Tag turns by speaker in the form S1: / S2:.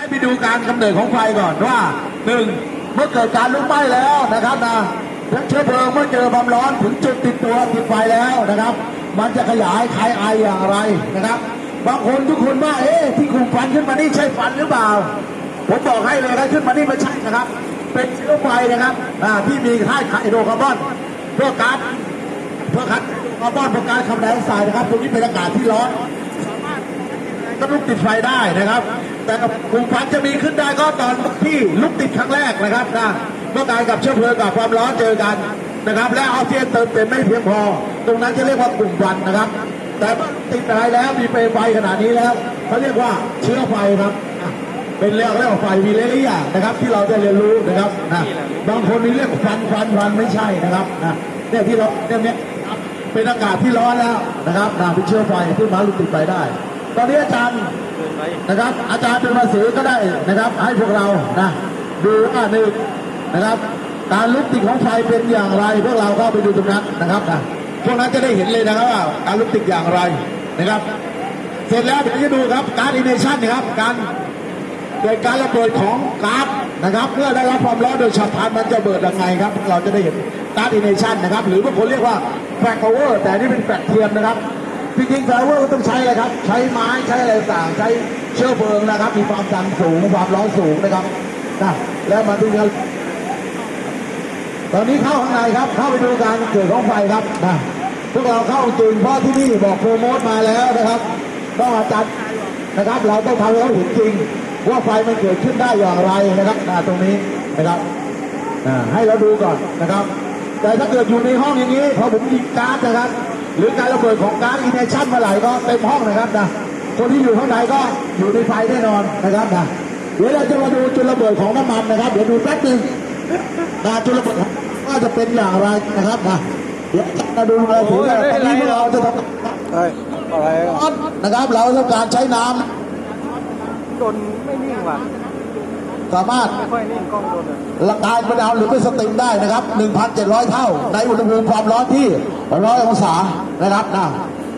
S1: ให้ไปดูการกำเนิดของไฟก่อนว่าหนึ่งเมื่อเกิดการลุกไหม้แล้วนะครับนะทั้งเชื้อเพลิงเมื่อเจอความร้อนถึงจุดติดตัวติดไฟแล้วนะครับ มันจะขยายคายไออย่างไรนะครับ บางคนทุกคนว่าเอ๊ะที่กลุ่มฟันขึ้นมานี่ใช่ฟันหรือเปล่า ผมบอกให้เลยนะขึ้นมานี่ไม่ใช่นะครับ เป็นเชื้อไฟนะครับอ่าที่มีค่าไฮโดรคาร์บอนเพื่อการเพื่อคัดคาร์บอนเพื่อการคาร์บอนไดออกไซด์นะครับตรงนี้เป็นอากาศที่ร้อนก็ลุกติดไฟได้นะครับ แต่กลุ่มควันจะมีขึ้นได้ก็ตอนที่ลุกติดครั้งแรกนะครับนะเมื่อการกับเชื้อเพลิงกับความร้อนเจอกันนะครับ และออกซิเจนเติมเต็มไม่เพียงพอ ตรงนั้นจะเรียกว่ากลุ่มควันนะครับ แต่เมื่อติดอะไรแล้วมีเปลวไฟขนาดนี้แล้วเขาเรียกว่าเชื้อไฟครับเป็นเรื่องเรียกว่าไฟมีหลายอย่างนะครับ ที่เราจะเรียนรู้นะครับนะบางคนนี่เรียกควันควันควันไม่ใช่นะครับนะเนี่ยที่เราเนี่ยเป็นอากาศที่ร้อนแล้วนะครับนะเป็นเชื้อไฟที่มาลุกติดไฟได้ ตอนนี้อาจารย์นะครับ อาจารย์เป็นภาษีก็ได้นะครับ ให้พวกเรานะดูว่าหนึ่งนะครับ การลุกติดของไฟเป็นอย่างไร พวกเราก็ไปดูตรงนั้นนะครับนะพวกนั้นจะได้เห็นเลยนะครับว่าการลุกติดอย่างไรนะครับ เสร็จแล้วเดี๋ยวจะดูครับการอินเนชั่นนะครับการเกิดการระเบิดของก๊าซนะครับเมื่อได้รับความร้อนโดยฉับพลันมันจะเบิดยังไงครับ เราจะได้เห็นการอินเนชั่นนะครับ หรือบางคนเรียกว่าแฟกเวอร์แต่นี่เป็นแฟกเทียมนะครับ จริงๆแฟเวอร์ก็ต้องใช้อะไรครับ ใช้ไม้ใช้อะไรต่างใช้เชื้อเพลิงนะครับ มีความดันสูงความร้อนสูงนะครับนะแล้วมาดูกันตอนนี้เข้าข้างในครับ เข้าไปดูการเกิดของไฟครับนะพวกเราเข้าจริงเพราะที่นี่บอกโปรโมทมาแล้วนะครับต้องอาจารย์นะครับ เราต้องทำให้เขาเห็นจริง ว่าไฟมันเกิดขึ้นได้อย่างไรนะครับนะตรงนี้นะครับอ่าให้เราดูก่อนนะครับ แต่ถ้าเกิดอยู่ในห้องอย่างนี้พอผมยิงก๊าซนะครับ หรือการระเบิดของก๊าซอินเนชั่นเมื่อไหร่ก็เต็มห้องนะครับนะคนที่อยู่ข้างในก็อยู่ในไฟแน่นอนนะครับนะเดี๋ยวเราจะมาดูจุดระเบิดของน้ำมันนะครับ เดี๋ยวดูแป๊บหนึงนะจุดระเบิดว่าจะเป็นอย่างไรนะครับนะเดี๋ยวจะดูอะไรถึงตอนนี้พวกเราจะทำ
S2: อะไร
S1: นะครับเราต้องการใช้น้ำ
S2: โดนไม่นิ่งว่ะ
S1: สามารถ
S2: ละ
S1: ละกายเป็นดาวหรือเป็นสติมได้นะครับ 1,700 เท่า ในอุณหภูมิความร้อนที่ร้อยองศานะครับนะ